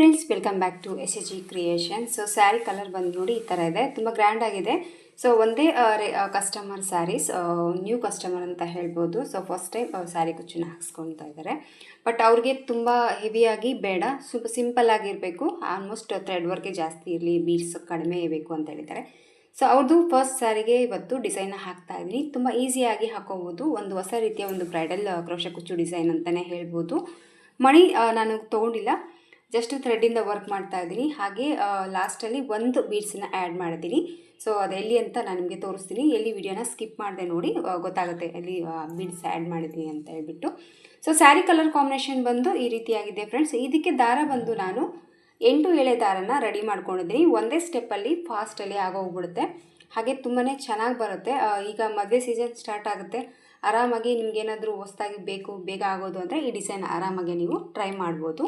Friends welcome back to S H G creation so saree colour ಬಂದು ನೋಡಿ ಈ ಥರ ಇದೆ. ತುಂಬ ಗ್ರ್ಯಾಂಡ್ ಆಗಿದೆ. ಸೊ ಒಂದೇ ಕಸ್ಟಮರ್ ಸ್ಯಾರೀಸ್ ನ್ಯೂ ಕಸ್ಟಮರ್ ಅಂತ ಹೇಳ್ಬೋದು. ಸೊ ಫಸ್ಟ್ ಟೈಮ್ ಸ್ಯಾರಿ ಕುಚ್ಚನ್ನ ಹಾಕ್ಸ್ಕೊತಾ ಇದ್ದಾರೆ ಬಟ್ ಅವ್ರಿಗೆ ತುಂಬ ಹೆವಿಯಾಗಿ ಬೇಡ. ಸ್ವಲ್ಪ ಸಿಂಪಲ್ ಆಗಿರಬೇಕು. ಆಲ್ಮೋಸ್ಟ್ ಥ್ರೆಡ್ ವರ್ಕೆ ಜಾಸ್ತಿ ಇರಲಿ ಬೀಡ್ಸ್ ಕಡಿಮೆ ಇರಬೇಕು ಅಂತ ಹೇಳಿದ್ದಾರೆ. ಸೊ ಅವ್ರದ್ದು ಫಸ್ಟ್ ಸ್ಯಾರಿಗೆ ಇವತ್ತು ಡಿಸೈನ್ ಹಾಕ್ತಾ ಇದ್ದೀನಿ. ತುಂಬ ಈಸಿಯಾಗಿ ಹಾಕೋಬೋದು. ಒಂದು ಹೊಸ ರೀತಿಯ ಒಂದು ಬ್ರೈಡಲ್ ಕ್ರೋಶ ಕುಚ್ಚು ಡಿಸೈನ್ ಅಂತಲೇ ಹೇಳ್ಬೋದು. ಮಣಿ ನಾನು ತೊಗೊಂಡಿಲ್ಲ. ಜಸ್ಟ್ ಥ್ರೆಡ್ಡಿಂದ ವರ್ಕ್ ಮಾಡ್ತಾ ಇದ್ದೀನಿ. ಹಾಗೆ ಲಾಸ್ಟಲ್ಲಿ ಒಂದು ಬೀಡ್ಸನ್ನ ಆ್ಯಡ್ ಮಾಡಿದ್ದೀನಿ. ಸೊ ಅದು ಎಲ್ಲಿ ಅಂತ ನಾನು ನಿಮಗೆ ತೋರಿಸ್ತೀನಿ. ಎಲ್ಲಿ ವಿಡಿಯೋನ ಸ್ಕಿಪ್ ಮಾಡಿದೆ ನೋಡಿ ಗೊತ್ತಾಗುತ್ತೆ ಎಲ್ಲಿ ಬೀಡ್ಸ್ ಆ್ಯಡ್ ಮಾಡಿದ್ದೀನಿ ಅಂತ ಹೇಳ್ಬಿಟ್ಟು. ಸೊ ಸ್ಯಾರಿ ಕಲರ್ ಕಾಂಬಿನೇಷನ್ ಬಂದು ಈ ರೀತಿಯಾಗಿದೆ ಫ್ರೆಂಡ್ಸ್ ಇದಕ್ಕೆ ದಾರ ಬಂದು ನಾನು ಎಂಟು ಎಳೆ ದಾರನ ರೆಡಿ ಮಾಡ್ಕೊಂಡಿದ್ದೀನಿ. ಒಂದೇ ಸ್ಟೆಪ್ಪಲ್ಲಿ ಫಾಸ್ಟಲ್ಲಿ ಆಗೋಗ್ಬಿಡುತ್ತೆ. ಹಾಗೆ ತುಂಬಾ ಚೆನ್ನಾಗಿ ಬರುತ್ತೆ. ಈಗ ಮದುವೆ ಸೀಸನ್ ಸ್ಟಾರ್ಟ್ ಆಗುತ್ತೆ. ಆರಾಮಾಗಿ ನಿಮ್ಗೇನಾದರೂ ಹೊಸ್ದಾಗಿ ಬೇಕು, ಬೇಗ ಆಗೋದು ಅಂದರೆ ಈ ಡಿಸೈನ್ ಆರಾಮಾಗಿ ನೀವು ಟ್ರೈ ಮಾಡ್ಬೋದು.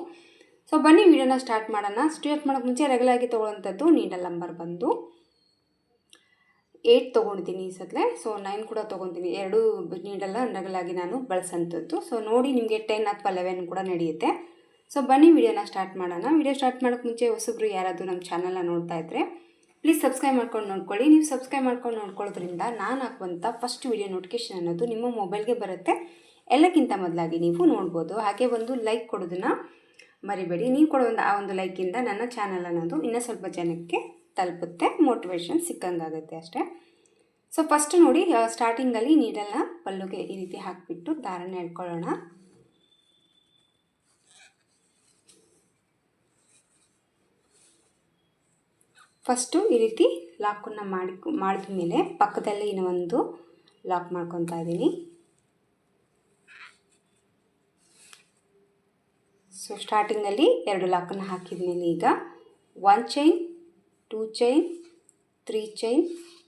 ಸೊ ಬನ್ನಿ ವಿಡಿಯೋನ ಸ್ಟಾರ್ಟ್ ಮಾಡೋಣ. ಸ್ಟಾರ್ಟ್ ಮಾಡೋಕ್ಕೆ ಮುಂಚೆ ರೆಗ್ಯುಲಾಗಿ ತೊಗೊಳ್ಳೋಂಥದ್ದು ನೀಡಲ್ ನಂಬರ್ ಬಂದು ಏಯ್ಟ್ ತೊಗೊಂಡಿದ್ದೀನಿ ಈ ಸತ್ಲೆ. ಸೊ ನೈನ್ ಕೂಡ ತೊಗೊತೀನಿ ಎರಡು ನೀಡಲ್ಲ ರೆಗ್ಯುಲಾಗಿ ನಾನು ಬಳಸೋಂಥದ್ದು. ಸೊ ನೋಡಿ ನಿಮಗೆ ಟೆನ್ ಅಥವಾ ಲೆವೆನ್ ಕೂಡ ನಡೆಯುತ್ತೆ. ಸೊ ಬನ್ನಿ ವಿಡಿಯೋನ ಸ್ಟಾರ್ಟ್ ಮಾಡೋಣ. ವಿಡಿಯೋ ಸ್ಟಾರ್ಟ್ ಮಾಡೋಕ್ಕೆ ಮುಂಚೆ ಹೊಸಬ್ರು ಯಾರಾದರೂ ನಮ್ಮ ಚಾನಲ್ನ ನೋಡ್ತಾ ಇದ್ದರೆ ಪ್ಲೀಸ್ ಸಬ್ಸ್ಕ್ರೈಬ್ ಮಾಡ್ಕೊಂಡು ನೋಡ್ಕೊಳ್ಳಿ. ನೀವು ಸಬ್ಸ್ಕ್ರೈಬ್ ಮಾಡ್ಕೊಂಡು ನೋಡ್ಕೊಳ್ಳೋದ್ರಿಂದ ನಾನು ಹಾಕುವಂಥ ಫಸ್ಟ್ ವಿಡಿಯೋ ನೋಟಿಫಿಕೇಶನ್ ಅನ್ನೋದು ನಿಮ್ಮ ಮೊಬೈಲ್ಗೆ ಬರುತ್ತೆ. ಎಲ್ಲಕ್ಕಿಂತ ಮೊದಲಾಗಿ ನೀವು ನೋಡ್ಬೋದು. ಹಾಗೆ ಒಂದು ಲೈಕ್ ಕೊಡೋದನ್ನು ಮರಿಬೇಡಿ. ನೀವು ಕೊಡೋ ಒಂದು ಆ ಒಂದು ಲೈಕಿಂದ ನನ್ನ ಚಾನಲ್ ಅನ್ನೋದು ಇನ್ನೂ ಸ್ವಲ್ಪ ಜನಕ್ಕೆ ತಲುಪುತ್ತೆ ಮೋಟಿವೇಶನ್ ಸಿಕ್ಕಂಗಾಗುತ್ತೆ ಅಷ್ಟೇ. ಸೊ ಫಸ್ಟ್ ನೋಡಿ ಸ್ಟಾರ್ಟಿಂಗಲ್ಲಿ ನೀರೆಲ್ಲ ಪಲ್ಲುಗೆ ಈ ರೀತಿ ಹಾಕಿಬಿಟ್ಟು ದಾರನ ಎಳ್ಕೊಳ್ಳೋಣ. ಫಸ್ಟು ಈ ರೀತಿ ಲಾಕನ್ನು ಮಾಡಿ ಮಾಡಿದ ಮೇಲೆ ಪಕ್ಕದಲ್ಲಿ ಇನ್ನೊಂದು ಲಾಕ್ ಮಾಡ್ಕೊತಾ ಇದ್ದೀನಿ. ಸೊ ಸ್ಟಾರ್ಟಿಂಗಲ್ಲಿ ಎರಡು ಲಾಕನ್ನು ಹಾಕಿದ್ದೀನಿ ಈಗ. One chain two chain three chain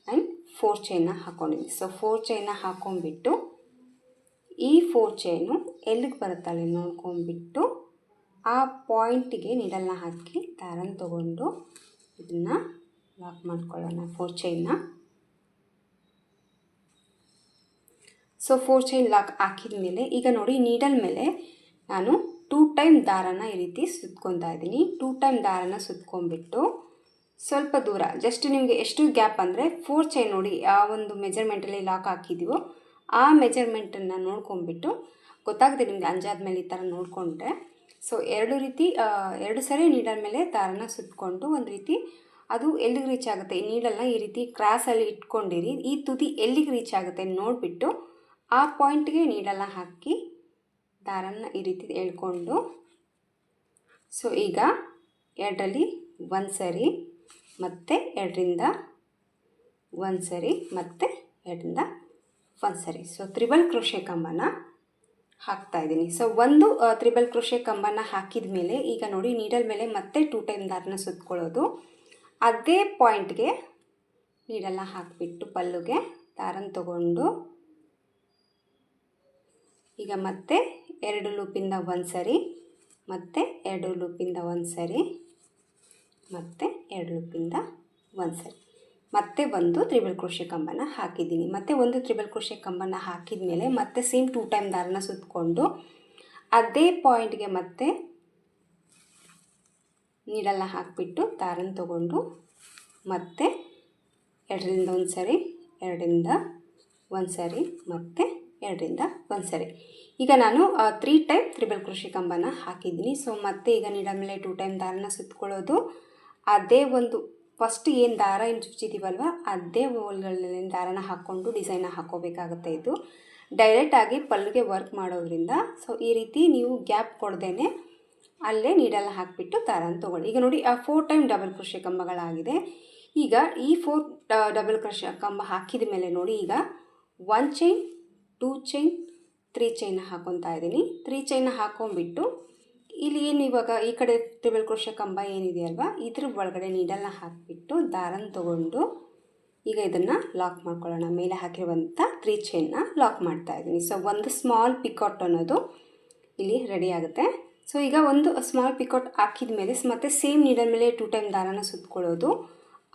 and four ಚೈನ್ನ ಹಾಕ್ಕೊಂಡಿದ್ದೀನಿ ಸೊ ಫೋರ್ ಚೈನ್ನ ಹಾಕ್ಕೊಂಬಿಟ್ಟು ಈ ಫೋರ್ ಚೈನು ಎಲ್ಲಿಗೆ ಬರುತ್ತಾಳೆ ನೋಡ್ಕೊಂಬಿಟ್ಟು ಆ ಪಾಯಿಂಟಿಗೆ ನೀಡಲ್ನ ಹಾಕಿ ತಾರನ್ನ ತೊಗೊಂಡು ಇದನ್ನು ಲಾಕ್ ಮಾಡ್ಕೊಳ್ಳೋಣ ಫೋರ್ ಚೈನ್ನ ಸೊ ಫೋರ್ ಚೈನ್ ಲಾಕ್ ಹಾಕಿದ ಮೇಲೆ ಈಗ ನೋಡಿ ನೀಡಲ್ ಮೇಲೆ ನಾನು ಟೂ ಟೈಮ್ ದಾರನ ಈ ರೀತಿ ಸುತ್ಕೊತಾ ಇದ್ದೀನಿ. ಟೂ ಟೈಮ್ ದಾರನ ಸುತ್ಕೊಂಡ್ಬಿಟ್ಟು ಸ್ವಲ್ಪ ದೂರ ಜಸ್ಟ್ ನಿಮಗೆ ಎಷ್ಟು ಗ್ಯಾಪ್ ಅಂದರೆ ಫೋರ್ ಚೈನ್ ನೋಡಿ, ಆ ಒಂದು ಮೆಜರ್ಮೆಂಟಲ್ಲಿ ಲಾಕ್ ಹಾಕಿದ್ದೀವೋ ಆ ಮೆಜರ್ಮೆಂಟನ್ನು ನೋಡ್ಕೊಂಡ್ಬಿಟ್ಟು ಗೊತ್ತಾಗುತ್ತೆ ನಿಮಗೆ ಅಂಜಾದ ಮೇಲೆ ಈ ಥರ ನೋಡಿಕೊಂಡ್ರೆ. ಸೊ ಎರಡು ರೀತಿ ಎರಡು ಸರಿ ನೀಡಲ್ ಮೇಲೆ ದಾರನ ಸುತ್ಕೊಂಡು ಒಂದು ರೀತಿ ಅದು ಎಲ್ಲಿಗೆ ರೀಚ್ ಆಗುತ್ತೆ? ಈ ನೀಡಲ್ನ ಈ ರೀತಿ ಕ್ರಾಸಲ್ಲಿ ಇಟ್ಕೊಂಡಿರಿ, ಈ ತುದಿ ಎಲ್ಲಿಗೆ ರೀಚ್ ಆಗುತ್ತೆ ನೋಡಿಬಿಟ್ಟು ಆ ಪಾಯಿಂಟ್ಗೆ ನೀಡಲ್ನ ಹಾಕಿ ದಾರನ ಈ ರೀತಿ ಎಳ್ಕೊಂಡು ಸೊ ಈಗ ಎರಡರಲ್ಲಿ ಒಂದು ಸರಿ, ಮತ್ತು ಎರಡರಿಂದ ಒಂದು ಸರಿ, ಮತ್ತು ಎರಡರಿಂದ ಒಂದು ಸರಿ. ಸೊ ತ್ರಿಬಲ್ ಕೃಷಿ ಕಂಬನ ಹಾಕ್ತಾ ಇದ್ದೀನಿ. ಸೊ ಒಂದು ತ್ರಿಬಲ್ ಕೃಷಿ ಕಂಬನ ಹಾಕಿದ ಮೇಲೆ ಈಗ ನೋಡಿ ನೀಡಲ್ ಮೇಲೆ ಮತ್ತೆ ಟೂ ಟೈಮ್ ದಾರನ ಸುತ್ಕೊಳ್ಳೋದು. ಅದೇ ಪಾಯಿಂಟ್ಗೆ ನೀಡಲ್ಲ ಹಾಕಿಬಿಟ್ಟು ಪಲ್ಲುಗೆ ದಾರನ ತಗೊಂಡು ಈಗ ಮತ್ತೆ ಎರಡು ಲೂಪಿಂದ ಒಂದು ಸರಿ, ಮತ್ತೆ ಎರಡು ಲೂಪಿಂದ ಒಂದು ಸರಿ, ಮತ್ತೆ ಎರಡು ಲೂಪಿಂದ ಒಂದು ಸರಿ. ಮತ್ತೆ ಒಂದು ತ್ರಿಬಲ್ ಕೃಷಿ ಕಂಬನ ಹಾಕಿದ್ದೀನಿ. ಮತ್ತೆ ಒಂದು ತ್ರಿಬಲ್ ಕೃಷಿ ಕಂಬನ ಹಾಕಿದ ಮೇಲೆ ಮತ್ತೆ ಸೇಮ್ ಟೂ ಟೈಮ್ ದಾರನ ಸುತ್ತಕೊಂಡು ಅದೇ ಪಾಯಿಂಟ್ಗೆ ಮತ್ತೆ ನೀಡಲ್ಲ ಹಾಕಿಬಿಟ್ಟು ದಾರನ ತಗೊಂಡು ಮತ್ತೆ ಎರಡರಿಂದ ಒಂದು ಸರಿ, ಎರಡರಿಂದ ಒಂದು ಸರಿ, ಮತ್ತು ಎರಡರಿಂದ ಒಂದು ಸರಿ ಈಗ ನಾನು ತ್ರೀ ಟೈಮ್ ತ್ರಿಬಲ್ ಕೃಷಿ ಕಂಬನ ಹಾಕಿದ್ದೀನಿ. ಸೊ ಮತ್ತೆ ಈಗ ನೀಡಮೇಲೆ ಟೂ ಟೈಮ್ ದಾರನ ಸುತ್ತಕೊಳ್ಳೋದು ಅದೇ ಒಂದು ಫಸ್ಟ್ ಏನು ದಾರ ಏನು ಚುಚ್ಚಿದ್ದೀವಲ್ವ ಅದೇ ಹೋಲ್ಗಳಲ್ಲಿ ದಾರನ ಹಾಕ್ಕೊಂಡು ಡಿಸೈನ ಹಾಕ್ಕೋಬೇಕಾಗುತ್ತೆ ಇದು. ಡೈರೆಕ್ಟಾಗಿ ಪಲ್ಲುಗೆ ವರ್ಕ್ ಮಾಡೋದ್ರಿಂದ ಸೊ ಈ ರೀತಿ ನೀವು ಗ್ಯಾಪ್ ಕೊಡ್ದೇ ಅಲ್ಲೇ ನೀಡಲ್ಲ ಹಾಕಿಬಿಟ್ಟು ದಾರನ ತೊಗೊಳ್ಳಿ. ಈಗ ನೋಡಿ, ಆ ಫೋರ್ ಟೈಮ್ ಡಬಲ್ ಕೃಷಿ ಕಂಬಗಳಾಗಿದೆ. ಈಗ ಈ ಫೋರ್ ಡಬಲ್ ಕೃಷಿ ಕಂಬ ಹಾಕಿದ ಮೇಲೆ ನೋಡಿ, ಈಗ one chain two chain three chain ಹಾಕೊತಾ ಇದ್ದೀನಿ. ತ್ರೀ ಚೈನ್ ಹಾಕೊಂಡ್ಬಿಟ್ಟು ಇಲ್ಲಿ ಏನು ಇವಾಗ ಈ ಕಡೆ ಟ್ರಿಬಲ್ ಕ್ರೋಶ ಕಂಬ ಏನಿದೆಯಲ್ವಾ ಇದ್ರ ಒಳಗಡೆ ನೀಡಲ್ನ ಹಾಕಿಬಿಟ್ಟು ದಾರನ ತೊಗೊಂಡು ಈಗ ಇದನ್ನು ಲಾಕ್ ಮಾಡ್ಕೊಳ್ಳೋಣ. ಮೇಲೆ ಹಾಕಿರುವಂಥ ತ್ರೀ ಚೈನ್ನ ಲಾಕ್ ಮಾಡ್ತಾ ಇದ್ದೀನಿ. ಸೊ ಒಂದು ಸ್ಮಾಲ್ ಪಿಕಾಟ್ ಅನ್ನೋದು ಇಲ್ಲಿ ರೆಡಿ ಆಗುತ್ತೆ. ಸೊ ಈಗ ಒಂದು ಸ್ಮಾಲ್ ಪಿಕಾಟ್ ಹಾಕಿದ ಮೇಲೆ ಮತ್ತೆ ಸೇಮ್ ನೀಡಲ್ ಮೇಲೆ ಟೂ ಟೈಮ್ ದಾರನ ಸುತ್ತಕೊಳ್ಳೋದು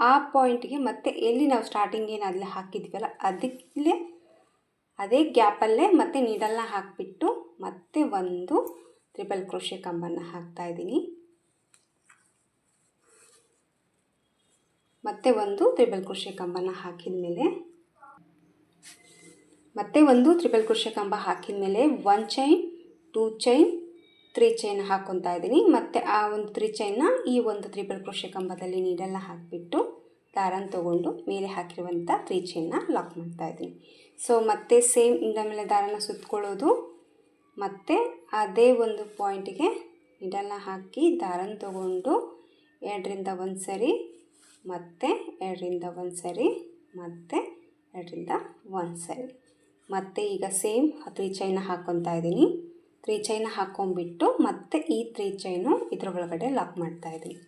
ಆ ಪಾಯಿಂಟ್ಗೆ ಮತ್ತೆ ಎಲ್ಲಿ ನಾವು ಸ್ಟಾರ್ಟಿಂಗ್ ಏನು ಅಲ್ಲಿ ಹಾಕಿದ್ವಲ್ಲ, ಅದಕ್ಕೆ ಅದೇ ಗ್ಯಾಪಲ್ಲೇ ಮತ್ತೆ ನೀಡಲ್ನ ಹಾಕಿಬಿಟ್ಟು ಮತ್ತೆ ಒಂದು ತ್ರಿಬಲ್ ಕ್ರೋಶೆ ಕಂಬನ್ನು ಹಾಕ್ತಾಯಿದ್ದೀನಿ ಮತ್ತೆ ಒಂದು ತ್ರಿಬಲ್ ಕೃಷಿ ಕಂಬನ ಹಾಕಿದ ಮೇಲೆ ಮತ್ತೆ ಒಂದು ತ್ರಿಬಲ್ ಕೃಷಿ ಕಂಬ ಹಾಕಿದ ಮೇಲೆ one chain two chain three chain ಹಾಕೊತಾ ಇದ್ದೀನಿ. ಮತ್ತು ಆ ಒಂದು ತ್ರೀ ಚೈನ್ನ ಈ ಒಂದು ತ್ರಿಬಲ್ ಕೃಷಿ ಕಂಬದಲ್ಲಿ ನೀರೆಲ್ಲ ಹಾಕಿಬಿಟ್ಟು ದಾರನ ತಗೊಂಡು ಮೇಲೆ ಹಾಕಿರುವಂಥ ತ್ರೀ ಚೈನ್ನ ಲಾಕ್ ಮಾಡ್ತಾ ಇದ್ದೀನಿ. ಸೊ ಮತ್ತೆ ಸೇಮ್ ಇಂದ ಮೇಲೆ ದಾರನ ಸುತ್ತಕೊಳ್ಳೋದು ಮತ್ತು ಅದೇ ಒಂದು ಪಾಯಿಂಟಿಗೆ ನೀಡಲ್ನ ಹಾಕಿ ದಾರನ ತಗೊಂಡು ಎರಡರಿಂದ ಒಂದು ಸರಿ, ಮತ್ತೆ ಎರಡರಿಂದ ಒಂದು ಸರಿ, ಮತ್ತು ಎರಡರಿಂದ ಒಂದು ಸರಿ. ಮತ್ತೆ ಈಗ ಸೇಮ್ ತ್ರೀ ಚೈನ ಹಾಕ್ಕೊತಾ ಇದ್ದೀನಿ. ತ್ರೀ ಚೈನ ಹಾಕ್ಕೊಂಬಿಟ್ಟು ಮತ್ತೆ ಈ ತ್ರೀ ಚೈನು ಇದ್ರ ಒಳಗಡೆ ಲಾಕ್ ಮಾಡ್ತಾ ಇದ್ದೀನಿ.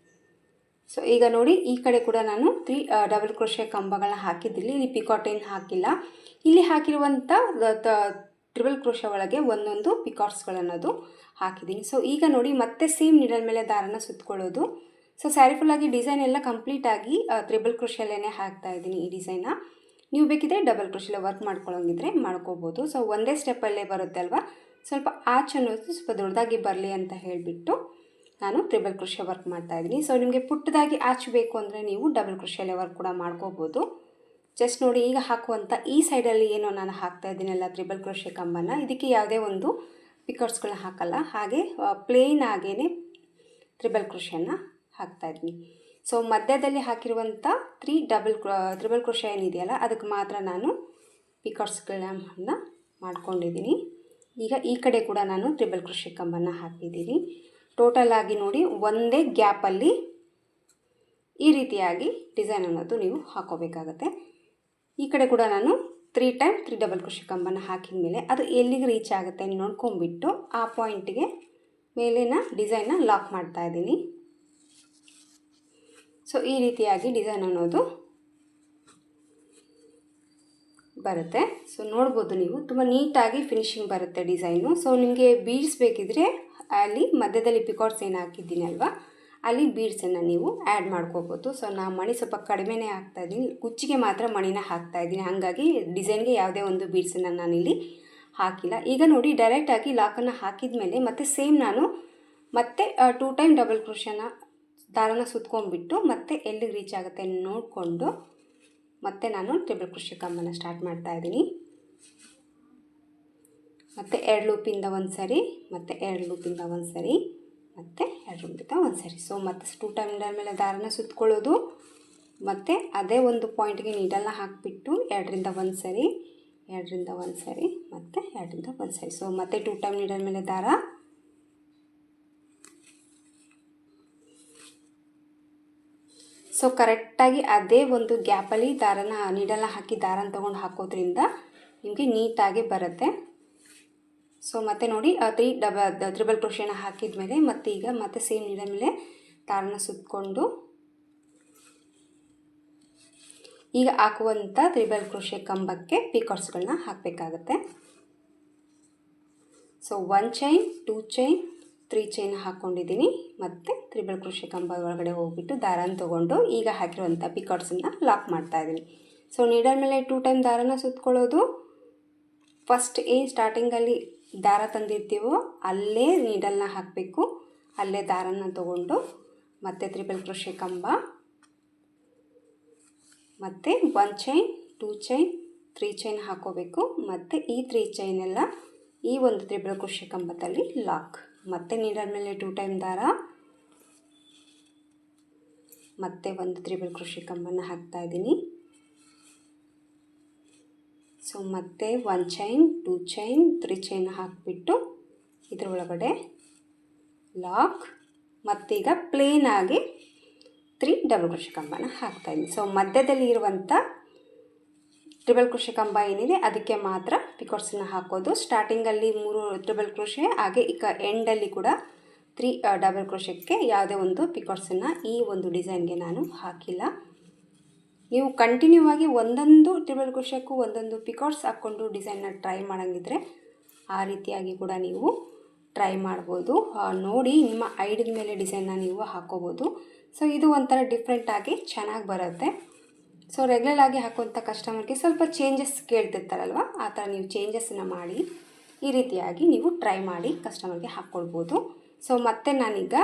ಸೊ ಈಗ ನೋಡಿ, ಈ ಕಡೆ ಕೂಡ ನಾನು ತ್ರೀ ಡಬಲ್ ಕ್ರೋಶೆ ಕಂಬಗಳನ್ನ ಹಾಕಿದ್ದಿಲ್ಲ, ಇಲ್ಲಿ ಏನು ಹಾಕಿಲ್ಲ. ಇಲ್ಲಿ ಹಾಕಿರುವಂಥ ಟ್ರಿಬಲ್ ಕ್ರೋಶ ಒಳಗೆ ಒಂದೊಂದು ಪಿಕಾಟ್ಸ್ಗಳನ್ನೋದು ಹಾಕಿದ್ದೀನಿ. ಸೊ ಈಗ ನೋಡಿ, ಮತ್ತೆ ಸೇಮ್ ನೀಡಲ್ ಮೇಲೆ ದಾರನ ಸುತ್ತಕೊಳ್ಳೋದು ಸೊ ಸ್ಯಾರಿ ಆಗಿ ಡಿಸೈನ್ ಎಲ್ಲ ಕಂಪ್ಲೀಟಾಗಿ ತ್ರಿಬಲ್ ಕ್ರೋಶಲ್ಲೇ ಹಾಕ್ತಾ ಇದ್ದೀನಿ ಈ ಡಿಸೈನ್ನ ನೀವು ಬೇಕಿದ್ರೆ ಡಬಲ್ ಕ್ರೋಶಲ್ಲ ವರ್ಕ್ ಮಾಡ್ಕೊಳ್ಳೋಂಗಿದ್ರೆ ಮಾಡ್ಕೋಬೋದು. ಸೊ ಒಂದೇ ಸ್ಟೆಪ್ಪಲ್ಲೇ ಬರುತ್ತೆ ಅಲ್ವಾ? ಸ್ವಲ್ಪ ಆಚೆ ಅನ್ನೋದು ಸ್ವಲ್ಪ ದೊಡ್ಡದಾಗಿ ಬರಲಿ ಅಂತ ಹೇಳಿಬಿಟ್ಟು. ನಾನು ಟ್ರಿಬಲ್ ಕೃಷಿ ವರ್ಕ್ ಮಾಡ್ತಾ ಇದ್ದೀನಿ. ಸೊ ನಿಮಗೆ ಪುಟ್ಟದಾಗಿ ಆಚ್ ಬೇಕು ಅಂದರೆ ನೀವು ಡಬಲ್ ಕೃಷಿಯಲ್ಲೇ ವರ್ಕ್ ಕೂಡ ಮಾಡ್ಕೋಬೋದು. ಜಸ್ಟ್ ನೋಡಿ, ಈಗ ಹಾಕುವಂಥ ಈ ಸೈಡಲ್ಲಿ ಏನೋ ನಾನು ಹಾಕ್ತಾ ಇದ್ದೀನಲ್ಲ ತ್ರಿಬಲ್ ಕೃಷಿ ಕಂಬನ, ಇದಕ್ಕೆ ಯಾವುದೇ ಒಂದು ಪಿಕರ್ಸ್ಗಳನ್ನ ಹಾಕಲ್ಲ. ಹಾಗೆ ಪ್ಲೇನ್ ಆಗೇ ತ್ರಿಬಲ್ ಕೃಷಿಯನ್ನು ಹಾಕ್ತಾ ಇದ್ದೀನಿ. ಸೊ ಮಧ್ಯದಲ್ಲಿ ಹಾಕಿರುವಂಥ ತ್ರೀ ಡಬಲ್ ತ್ರಿಬಲ್ ಕೃಷಿ ಏನಿದೆಯಲ್ಲ, ಅದಕ್ಕೆ ಮಾತ್ರ ನಾನು ಪಿಕರ್ಸ್ಗಳನ್ನ ಮಾಡ್ಕೊಂಡಿದ್ದೀನಿ. ಈಗ ಈ ಕಡೆ ಕೂಡ ನಾನು ತ್ರಿಬಲ್ ಕೃಷಿ ಕಂಬನ್ನು ಹಾಕಿದ್ದೀನಿ. ಟೋಟಲ್ ಆಗಿ ನೋಡಿ ಒಂದೇ ಗ್ಯಾಪಲ್ಲಿ ಈ ರೀತಿಯಾಗಿ ಡಿಸೈನ್ ಅನ್ನೋದು ನೀವು ಹಾಕೋಬೇಕಾಗತ್ತೆ. ಈ ಕಡೆ ಕೂಡ ನಾನು ತ್ರೀ ಟೈಮ್ ತ್ರೀ ಡಬಲ್ ಕೃಷಿ ಕಂಬನ ಹಾಕಿದ ಮೇಲೆ ಅದು ಎಲ್ಲಿಗೆ ರೀಚ್ ಆಗುತ್ತೆ ನೋಡ್ಕೊಂಬಿಟ್ಟು ಆ ಪಾಯಿಂಟಿಗೆ ಮೇಲಿನ ಡಿಸೈನ್ನ ಲಾಕ್ ಮಾಡ್ತಾ ಇದ್ದೀನಿ. ಸೊ ಈ ರೀತಿಯಾಗಿ ಡಿಸೈನ್ ಅನ್ನೋದು ಬರುತ್ತೆ. ಸೊ ನೋಡ್ಬೋದು ನೀವು. ತುಂಬ ನೀಟಾಗಿ ಫಿನಿಶಿಂಗ್ ಬರುತ್ತೆ ಡಿಸೈನು ಸೊ ನಿಮಗೆ ಬೀಡ್ಸ್ ಬೇಕಿದ್ರೆ ಅಲ್ಲಿ ಮಧ್ಯದಲ್ಲಿ ಪಿಕಾಟ್ಸ್ ಏನು ಹಾಕಿದ್ದೀನಿ ಅಲ್ವಾ? ಅಲ್ಲಿ ಬೀಡ್ಸನ್ನು ನೀವು ಆ್ಯಡ್ ಮಾಡ್ಕೋಬೋದು. ಸೊ ನಾ ಮಣಿ ಸ್ವಲ್ಪ ಕಡಿಮೆನೇ ಹಾಕ್ತಾಯಿದ್ದೀನಿ ಕುಚ್ಚಿಗೆ ಮಾತ್ರ ಮಣಿನ ಹಾಕ್ತಾಯಿದ್ದೀನಿ ಹಾಗಾಗಿ ಡಿಸೈನ್ಗೆ ಯಾವುದೇ ಒಂದು ಬೀಡ್ಸನ್ನು ನಾನಿಲ್ಲಿ ಹಾಕಿಲ್ಲ. ಈಗ ನೋಡಿ ಡೈರೆಕ್ಟಾಗಿ ಲಾಕನ್ನು ಹಾಕಿದ ಮೇಲೆ ಮತ್ತೆ ಸೇಮ್ ನಾನು ಮತ್ತೆ ಟೂ ಟೈಮ್ ಡಬಲ್ ಕ್ರೋಶನ ದಾರನ ಸುತ್ಕೊಂಡ್ಬಿಟ್ಟು ಮತ್ತೆ ಎಲ್ಲಿಗೆ ರೀಚ್ ಆಗುತ್ತೆ ನೋಡಿಕೊಂಡು ಮತ್ತೆ ನಾನು ಟ್ರಿಬಲ್ ಕೃಷಿ ಕಮ್ಮನ್ನು ಸ್ಟಾರ್ಟ್ ಮಾಡ್ತಾ ಇದ್ದೀನಿ. ಮತ್ತು ಎರಡು ಲೂಪಿಂದ ಒಂದು ಸರಿ ಮತ್ತು ಎರಡು ಲೂಪಿಂದ ಒಂದು ಸರಿ ಮತ್ತು ಎರಡು ಲೂಪಿಂದ ಒಂದು ಸರಿ ಸೊ ಮತ್ತೆ ಟೂ ಟೈಮ್ ಮೇಲೆ ದಾರನ ಸುತ್ತಕೊಳ್ಳೋದು ಮತ್ತು ಅದೇ ಒಂದು ಪಾಯಿಂಟ್ಗೆ ನೀಡಲ್ನ ಹಾಕಿಬಿಟ್ಟು ಎರಡರಿಂದ ಒಂದು ಸರಿ ಎರಡರಿಂದ ಒಂದು ಸರಿ ಮತ್ತು ಎರಡರಿಂದ ಒಂದು ಸರಿ ಸೊ ಮತ್ತೆ ಟೂ ಟೈಮ್ ನೀಡಲ್ ಮೇಲೆ ದಾರ. ಸೊ ಕರೆಕ್ಟಾಗಿ ಅದೇ ಒಂದು ಗ್ಯಾಪಲ್ಲಿ ದಾರನ ನೀಡಲ್ನ ಹಾಕಿ ದಾರನ ತೊಗೊಂಡು ಹಾಕೋದ್ರಿಂದ ನಿಮಗೆ ನೀಟಾಗಿ ಬರುತ್ತೆ. ಸೊ ಮತ್ತೆ ನೋಡಿ ತ್ರೀ ಡಬ ತ್ರಿಬಲ್ ಕ್ರೋಶಿಯನ್ನು ಹಾಕಿದ ಮೇಲೆ ಮತ್ತೆ ಈಗ ಮತ್ತೆ ಸೇಮ್ ನೀಡ ಮೇಲೆ ದಾರನ ಸುತ್ತಕೊಂಡು ಈಗ ಹಾಕುವಂಥ ತ್ರಿಬಲ್ ಕ್ರೋಶಿಯ ಕಂಬಕ್ಕೆ ಪಿಕಾಟ್ಸ್ಗಳನ್ನ ಹಾಕಬೇಕಾಗತ್ತೆ. So one chain two chain three chain ಹಾಕ್ಕೊಂಡಿದ್ದೀನಿ ಮತ್ತು ತ್ರಿಬಲ್ ಕೃಷಿ ಕಂಬ ಒಳಗಡೆ ಹೋಗ್ಬಿಟ್ಟು ದಾರನ ತೊಗೊಂಡು ಈಗ ಹಾಕಿರುವಂಥ ಪಿಕಾಟ್ಸನ್ನು ಲಾಕ್ ಮಾಡ್ತಾ ಇದ್ದೀನಿ. ಸೊ ನೀಡಲ್ ಮೇಲೆ ಟೂ ಟೈಮ್ ದಾರನ ಸುತ್ಕೊಳ್ಳೋದು. ಫಸ್ಟ್ ಏನು ಸ್ಟಾರ್ಟಿಂಗಲ್ಲಿ ದಾರ ತಂದಿರ್ತೀವೋ, ಅಲ್ಲೇ ನೀಡಲ್ನ ಹಾಕಬೇಕು. ಅಲ್ಲೇ ದಾರನ ತಗೊಂಡು, ಮತ್ತೆ ತ್ರಿಬಲ್ ಕೃಷಿ ಕಂಬ. ಮತ್ತು one chain, two chain, three chain ಹಾಕೋಬೇಕು. ಮತ್ತು ಈ ತ್ರೀ ಚೈನೆಲ್ಲ ಈ ಒಂದು ತ್ರಿಬಲ್ ಕೃಷಿ ಕಂಬದಲ್ಲಿ ಲಾಕ್. ಮತ್ತೆ ನೀಡಲ್ ಮೇಲೆ ಟೂ ಟೈಮ್ ದಾರ. ಮತ್ತೆ ಒಂದು ತ್ರಿಬಲ್ ಕೃಷಿ ಕಂಬನ ಹಾಕ್ತಾ ಇದ್ದೀನಿ. ಸೊ ಮತ್ತೆ one chain two chain three chain ಹಾಕಿಬಿಟ್ಟು ಇದರೊಳಗಡೆ ಲಾಕ್ ಮತ್ತೀಗ ಪ್ಲೇನಾಗಿ ತ್ರೀ ಡಬಲ್ ಕೃಷಿ ಕಂಬನ ಹಾಕ್ತಾಯಿದ್ದೀನಿ ಸೊ ಮಧ್ಯದಲ್ಲಿ ಇರುವಂಥ ಟ್ರಿಬಲ್ ಕೃಷಿ ಕಂಬ ಏನಿದೆ, ಅದಕ್ಕೆ ಮಾತ್ರ ಪಿಕೋಟ್ಸನ್ನು ಹಾಕೋದು. ಸ್ಟಾರ್ಟಿಂಗಲ್ಲಿ ಮೂರು ಟ್ರಿಬಲ್ ಕೃಷಿ ಹಾಗೆ ಈಗ ಎಂಡಲ್ಲಿ ಕೂಡ ತ್ರೀ ಡಬಲ್ ಕ್ರೋಶಕ್ಕೆ ಯಾವುದೇ ಒಂದು ಪಿಕಾಟ್ಸನ್ನು ಈ ಒಂದು ಡಿಸೈನ್ಗೆ ನಾನು ಹಾಕಿಲ್ಲ. ನೀವು ಕಂಟಿನ್ಯೂ ಆಗಿ ಒಂದೊಂದು ಟ್ರಿಬಲ್ ಕ್ರೋಶಕ್ಕೂ ಒಂದೊಂದು ಪಿಕಾಟ್ಸ್ ಹಾಕ್ಕೊಂಡು ಡಿಸೈನ್ನ ಟ್ರೈ ಮಾಡೋಂಗಿದ್ರೆ ಆ ರೀತಿಯಾಗಿ ಕೂಡ ನೀವು ಟ್ರೈ ಮಾಡ್ಬೋದು. ನೋಡಿ ನಿಮ್ಮ ಐಡಿದ ಮೇಲೆ ಡಿಸೈನ್ನ ನೀವು ಹಾಕ್ಕೋಬೋದು ಸೊ ಇದು ಒಂಥರ ಡಿಫ್ರೆಂಟಾಗಿ ಚೆನ್ನಾಗಿ ಬರುತ್ತೆ. ಸೊ ರೆಗ್ಯುಲರ್ ಆಗಿ ಹಾಕುವಂಥ ಕಸ್ಟಮರ್ಗೆ ಸ್ವಲ್ಪ ಚೇಂಜಸ್ ಕೇಳ್ತಿರ್ತಾರಲ್ವ? ಆ ಥರ ನೀವು ಚೇಂಜಸ್ಸನ್ನು ಮಾಡಿ ಈ ರೀತಿಯಾಗಿ ನೀವು ಟ್ರೈ ಮಾಡಿ ಕಸ್ಟಮರ್ಗೆ ಹಾಕ್ಕೊಳ್ಬೋದು ಸೊ ಮತ್ತೆ ನಾನೀಗ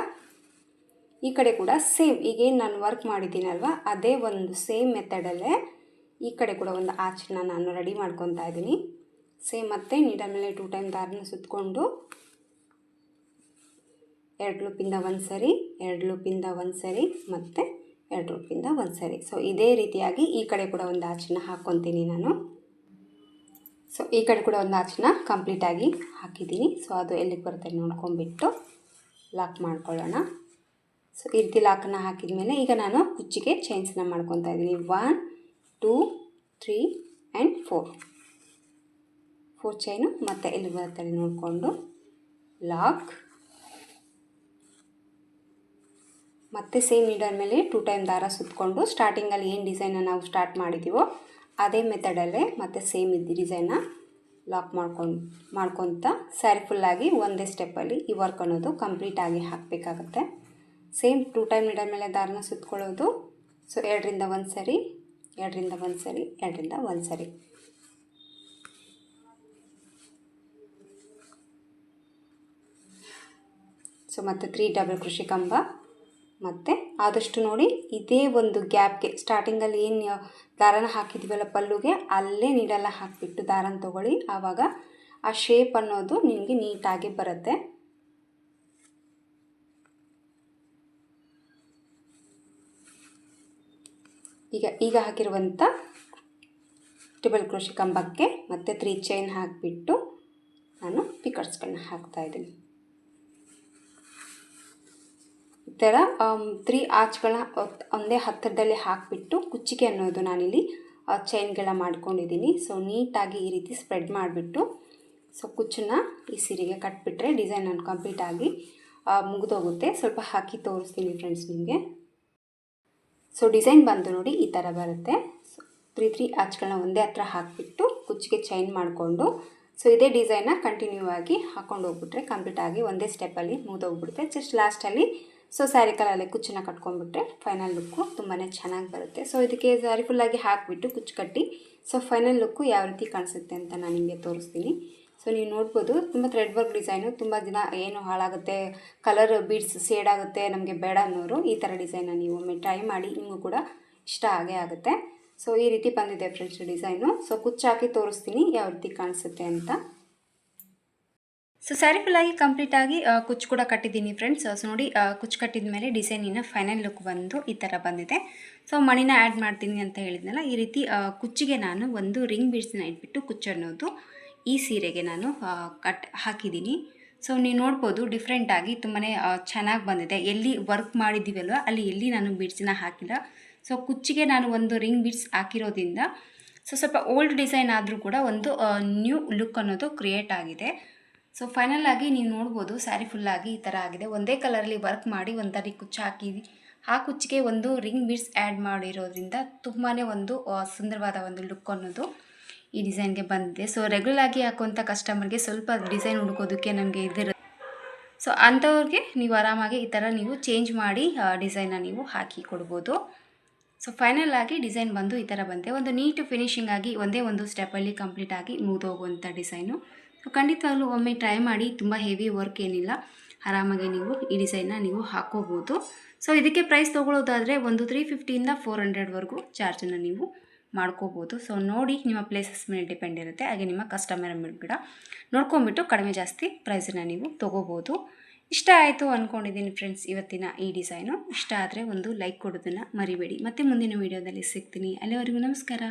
ಈ ಕಡೆ ಕೂಡ ಸೇಮ್, ಈಗೇನು ನಾನು ವರ್ಕ್ ಮಾಡಿದ್ದೀನಲ್ವ? ಅದೇ ಒಂದು ಸೇಮ್ ಮೆಥಡಲ್ಲೇ ಈ ಕಡೆ ಕೂಡ ಒಂದು ಆಚನ್ನ ನಾನು ರೆಡಿ ಮಾಡ್ಕೊತಾ ಇದ್ದೀನಿ. ಸೇಮ್ ಮತ್ತೆ ನೀಡಲ್ ಮೇಲೆ ಟೂ ಟೈಮ್ ದಾರನ ಸುತ್ತಕೊಂಡು ಎರಡು ಲೂಪಿಂದ ಒಂದು ಸರಿ, ಎರಡು ಲೂಪಿಂದ ಒಂದು ಸರಿ ಮತ್ತು ಎರಡು ಲೂಪಿಂದ ಒಂದು ಸರಿ. ಸೊ ಇದೇ ರೀತಿಯಾಗಿ ಈ ಕಡೆ ಕೂಡ ಒಂದು ಆಚನ್ನ ಹಾಕ್ಕೊತೀನಿ ನಾನು. ಸೊ ಈ ಕಡೆ ಕೂಡ ಒಂದು ಆಚನ್ನ ಕಂಪ್ಲೀಟಾಗಿ ಹಾಕಿದ್ದೀನಿ. ಸೊ ಅದು ಎಲ್ಲಿಗೆ ಬರುತ್ತೆ ನೋಡ್ಕೊಂಬಿಟ್ಟು ಲಾಕ್ ಮಾಡ್ಕೊಳ್ಳೋಣ. ಸೊ ಈ ರೀತಿ ಲಾಕನ್ನು ಹಾಕಿದ ಮೇಲೆ ಈಗ ನಾನು ಕುಚ್ಚಿಗೆ ಚೈನ್ಸನ್ನ ಮಾಡ್ಕೊತಾ ಇದ್ದೀನಿ. One two three and four four chain ಮತ್ತು ಎಲ್ಲಿ ಬರ್ತಾರೆ ನೋಡಿಕೊಂಡು. ಲಾಕ್ ಮತ್ತೆ ಸೇಮ್ ನೀಡಲ್ ಮೇಲೆ ಟೂ ಟೈಮ್ ದಾರ ಸುತ್ತಕೊಂಡು ಸ್ಟಾರ್ಟಿಂಗಲ್ಲಿ ಏನು ಡಿಸೈನ ನಾವು ಸ್ಟಾರ್ಟ್ ಮಾಡಿದ್ದೀವೋ ಅದೇ ಮೆಥಡಲ್ಲೇ ಮತ್ತೆ ಸೇಮ್ ಇದ್ದ ಡಿಸೈನ್ನ ಲಾಕ್ ಮಾಡ್ಕೊಂಡು, ಮಾಡ್ಕೊತ ಸ್ಯಾರಿ ಫುಲ್ಲಾಗಿ ಒಂದೇ ಸ್ಟೆಪ್ಪಲ್ಲಿ ಈ ವರ್ಕ್ ಅನ್ನೋದು ಕಂಪ್ಲೀಟಾಗಿ ಹಾಕಬೇಕಾಗತ್ತೆ. ಸೇಮ್ ಟೂ ಟೈಮ್ ನೀಡಲ್ ಮೇಲೆ ದಾರನ ಸುತ್ತಕೊಳ್ಳೋದು ಸೊ ಎರಡರಿಂದ ಒಂದು ಸರಿ, ಎರಡರಿಂದ ಒಂದು ಸರಿ, ಎರಡರಿಂದ ಒಂದು ಸರಿ. ಸೊ ಮತ್ತು ತ್ರೀ ಡಬಲ್ ಕೃಷಿ ಕಂಬ. ಮತ್ತು ಆದಷ್ಟು ನೋಡಿ ಇದೇ ಒಂದು ಗ್ಯಾಪ್ಗೆ ಸ್ಟಾರ್ಟಿಂಗಲ್ಲಿ ಏನು ದಾರನ ಹಾಕಿದ್ವಲ್ಲ ಪಲ್ಲುಗೆ, ಅಲ್ಲೇ ನೀಡೆಲ್ಲ ಹಾಕಿಬಿಟ್ಟು ದಾರನ ತೊಗೊಳ್ಳಿ. ಆವಾಗ ಆ ಶೇಪ್ ಅನ್ನೋದು ನಿಮಗೆ ನೀಟಾಗಿ ಬರುತ್ತೆ. ಈಗ ಈಗ ಹಾಕಿರುವಂಥ ಟ್ರಿಬಲ್ ಕ್ರೋಶಿ ಕಂಬಕ್ಕೆ ಮತ್ತು ತ್ರೀ ಚೈನ್ ಹಾಕಿಬಿಟ್ಟು ನಾನು ಪಿಕರ್ಸ್ಗಳನ್ನ ಹಾಕ್ತಾಯಿದ್ದೀನಿ ಈ ಥರ ತ್ರೀ ಆಚ್ಗಳನ್ನ ಒಂದೇ ಹತ್ತಿರದಲ್ಲಿ ಹಾಕಿಬಿಟ್ಟು ಕುಚ್ಚಿಗೆ ಅನ್ನೋದು ನಾನಿಲ್ಲಿ ಚೈನ್ಗಳ ಮಾಡ್ಕೊಂಡಿದ್ದೀನಿ. ಸೊ ನೀಟಾಗಿ ಈ ರೀತಿ ಸ್ಪ್ರೆಡ್ ಮಾಡಿಬಿಟ್ಟು ಸೊ ಕುಚ್ಚನ್ನ ಈ ಸೀರೆಗೆ ಕಟ್ಬಿಟ್ರೆ ಡಿಸೈನ್ ನಾನು ಕಂಪ್ಲೀಟಾಗಿ ಮುಗಿದೋಗುತ್ತೆ. ಸ್ವಲ್ಪ ಹಾಕಿ ತೋರಿಸ್ತೀನಿ ಫ್ರೆಂಡ್ಸ್ ನಿಮಗೆ. ಸೊ ಡಿಸೈನ್ ಬಂದು ನೋಡಿ ಈ ಥರ ಬರುತ್ತೆ. ಸೊ ತ್ರೀ ತ್ರೀ ಆಚ್ಗಳನ್ನ ಒಂದೇ ಹತ್ರ ಹಾಕಿಬಿಟ್ಟು ಕುಚ್ಚಿಗೆ ಚೈನ್ ಮಾಡಿಕೊಂಡು ಸೊ ಇದೇ ಡಿಸೈನ್ನ ಕಂಟಿನ್ಯೂ ಆಗಿ ಹಾಕೊಂಡು ಹೋಗ್ಬಿಟ್ರೆ ಕಂಪ್ಲೀಟ್ ಆಗಿ ಒಂದೇ ಸ್ಟೆಪ್ಪಲ್ಲಿ ಮುಗಿದೋಗ್ಬಿಡುತ್ತೆ ಜಸ್ಟ್ ಲಾಸ್ಟಲ್ಲಿ ಸೊ ಸ್ಯಾರಿ ಕಲರಲ್ಲಿ ಕುಚ್ಚನ್ನ ಕಟ್ಕೊಂಡ್ಬಿಟ್ರೆ ಫೈನಲ್ ಲುಕ್ಕು ತುಂಬಾ ಚೆನ್ನಾಗಿ ಬರುತ್ತೆ. ಸೊ ಇದಕ್ಕೆ ಸ್ಯಾರಿ ಫುಲ್ಲಾಗಿ ಹಾಕಿಬಿಟ್ಟು ಕುಚ್ಚು ಕಟ್ಟಿ ಸೊ ಫೈನಲ್ ಲುಕ್ಕು ಯಾವ ರೀತಿ ಕಾಣಿಸುತ್ತೆ ಅಂತ ನಾನು ನಿಮಗೆ ತೋರಿಸ್ತೀನಿ. ಸೊ ನೀವು ನೋಡ್ಬೋದು, ತುಂಬ ಥ್ರೆಡ್ ವರ್ಕ್ ಡಿಸೈನು ತುಂಬ ದಿನ ಏನು ಹಾಳಾಗುತ್ತೆ ಕಲರ್ ಬೀಡ್ಸ್ ಸೇಡ್ ಆಗುತ್ತೆ ನಮಗೆ ಬೇಡ ಅನ್ನೋರು ಈ ಥರ ಡಿಸೈನ ನೀವು ಒಮ್ಮೆ ಟ್ರೈ ಮಾಡಿ, ನಿಮಗೂ ಕೂಡ ಇಷ್ಟ ಆಗೇ ಆಗುತ್ತೆ. ಸೊ ಈ ರೀತಿ ಬಂದಿದೆ ಫ್ರೆಂಡ್ಸ್ ಡಿಸೈನು ಸೊ ಕುಚ್ಚಾಕಿ ತೋರಿಸ್ತೀನಿ, ಯಾವ ರೀತಿ ಕಾಣಿಸುತ್ತೆ ಅಂತ. ಸೊ ಸ್ಯಾರಿ ಫುಲ್ಲಾಗಿ ಕಂಪ್ಲೀಟಾಗಿ ಕುಚ್ಚು ಕೂಡ ಕಟ್ಟಿದ್ದೀನಿ ಫ್ರೆಂಡ್ಸ್ ಸೊ ನೋಡಿ ಕುಚ್ಚು ಕಟ್ಟಿದ ಮೇಲೆ ಡಿಸೈನಿನ ಫೈನಲ್ ಲುಕ್ ಬಂದು ಈ ಥರ ಬಂದಿದೆ. ಸೊ ಮಣಿನ ಆ್ಯಡ್ ಮಾಡ್ತೀನಿ ಅಂತ ಹೇಳಿದ್ನಲ್ಲ, ಈ ರೀತಿ ಕುಚ್ಚಿಗೆ ನಾನು ಒಂದು ರಿಂಗ್ ಬೀಡ್ಸ್ನ ಇಟ್ಬಿಟ್ಟು ಕುಚ್ಚು ಅನ್ನೋದು ಈ ಸೀರೆಗೆ ನಾನು ಕಟ್ ಹಾಕಿದ್ದೀನಿ. ಸೊ ನೀವು ನೋಡ್ಬೋದು ಡಿಫ್ರೆಂಟಾಗಿ ತುಂಬಾ ಚೆನ್ನಾಗಿ ಬಂದಿದೆ. ಎಲ್ಲಿ ವರ್ಕ್ ಮಾಡಿದ್ದೀವಲ್ವ ಅಲ್ಲಿ ಎಲ್ಲಿ ನಾನು ಬೀಡ್ಸನ್ನ ಹಾಕಿಲ್ಲ. ಸೊ ಕುಚ್ಚಿಗೆ ನಾನು ಒಂದು ರಿಂಗ್ ಬಿಡ್ಸ್ ಹಾಕಿರೋದ್ರಿಂದ, ಸೊ, ಸ್ವಲ್ಪ ಓಲ್ಡ್ ಡಿಸೈನ್ ಆದರೂ ಕೂಡ ಒಂದು ನ್ಯೂ ಲುಕ್ ಅನ್ನೋದು ಕ್ರಿಯೇಟ್ ಆಗಿದೆ. ಸೊ ಫೈನಲ್ ಆಗಿ ನೀವು ನೋಡ್ಬೋದು ಸ್ಯಾರಿ ಫುಲ್ಲಾಗಿ ಈ ಥರ ಆಗಿದೆ. ಒಂದೇ ಕಲರಲ್ಲಿ ವರ್ಕ್ ಮಾಡಿ ಒಂಥರ ಕುಚ್ಚು ಹಾಕಿ, ಆ ಕುಚ್ಚಿಗೆ ಒಂದು ರಿಂಗ್ ಬಿಡ್ಸ್ ಆ್ಯಡ್ ಮಾಡಿರೋದ್ರಿಂದ ತುಂಬಾ ಒಂದು ಸುಂದರವಾದ ಒಂದು ಲುಕ್ ಅನ್ನೋದು ಈ ಡಿಸೈನ್ಗೆ ಬಂದಿದೆ. ಸೊ ರೆಗ್ಯುಲರ್ ಆಗಿ ಹಾಕುವಂಥ ಕಸ್ಟಮರ್ಗೆ ಸ್ವಲ್ಪ ಡಿಸೈನ್ ಹುಡ್ಕೋದಕ್ಕೆ ನಮಗೆ ಇದಿರುತ್ತೆ ಸೊ ಅಂಥವ್ರಿಗೆ ನೀವು ಆರಾಮಾಗಿ ಈ ಥರ ನೀವು ಚೇಂಜ್ ಮಾಡಿ ಡಿಸೈನ್ನ ನೀವು ಹಾಕಿ ಕೊಡ್ಬೋದು. ಸೊ ಫೈನಲ್ ಆಗಿ ಡಿಸೈನ್ ಬಂದು ಈ ಥರ ಬಂದೆ ಒಂದು ನೀಟ್ ಫಿನಿಶಿಂಗ್ ಆಗಿ ಒಂದೇ ಒಂದು ಸ್ಟೆಪ್ಪಲ್ಲಿ ಕಂಪ್ಲೀಟ್ ಆಗಿ ಮುಗಿದೋಗುವಂಥ ಡಿಸೈನು ಸೊ ಖಂಡಿತವಾಗ್ಲೂ ಒಮ್ಮೆ ಟ್ರೈ ಮಾಡಿ ತುಂಬ ಹೆವಿ ವರ್ಕ್ ಏನಿಲ್ಲ. ಆರಾಮಾಗಿ ನೀವು ಈ ಡಿಸೈನ್ನ ನೀವು ಹಾಕೋಬೋದು. ಸೊ ಇದಕ್ಕೆ ಪ್ರೈಸ್ ತೊಗೊಳ್ಳೋದಾದರೆ ಒಂದು ತ್ರೀ ಫಿಫ್ಟಿಯಿಂದ ಫೋರ್ ಹಂಡ್ರೆಡ್ವರೆಗೂ ಚಾರ್ಜನ್ನು ನೀವು ಮಾಡ್ಕೋಬೋದು. ಸೊ ನೋಡಿ ನಿಮ್ಮ ಪ್ಲೇಸಸ್ ಮೇಲೆ ಡಿಪೆಂಡ್ ಇರುತ್ತೆ. ಹಾಗೆ ನಿಮ್ಮ ಕಸ್ಟಮರ್ ಕೂಡ ನೋಡ್ಕೊಂಬಿಟ್ಟು ಕಡಿಮೆ ಜಾಸ್ತಿ ಪ್ರೈಸನ್ನು ನೀವು ತೊಗೋಬೋದು. ಇಷ್ಟ ಆಯಿತು ಅಂದ್ಕೊಂಡಿದ್ದೀನಿ ಫ್ರೆಂಡ್ಸ್ ಇವತ್ತಿನ ಈ ಡಿಸೈನು ಇಷ್ಟ ಆದರೆ ಒಂದು ಲೈಕ್ ಕೊಡೋದನ್ನು ಮರಿಬೇಡಿ. ಮತ್ತೆ ಮುಂದಿನ ವೀಡಿಯೋದಲ್ಲಿ ಸಿಗ್ತೀನಿ. ಅಲ್ಲಿವರೆಗೂ ನಮಸ್ಕಾರ.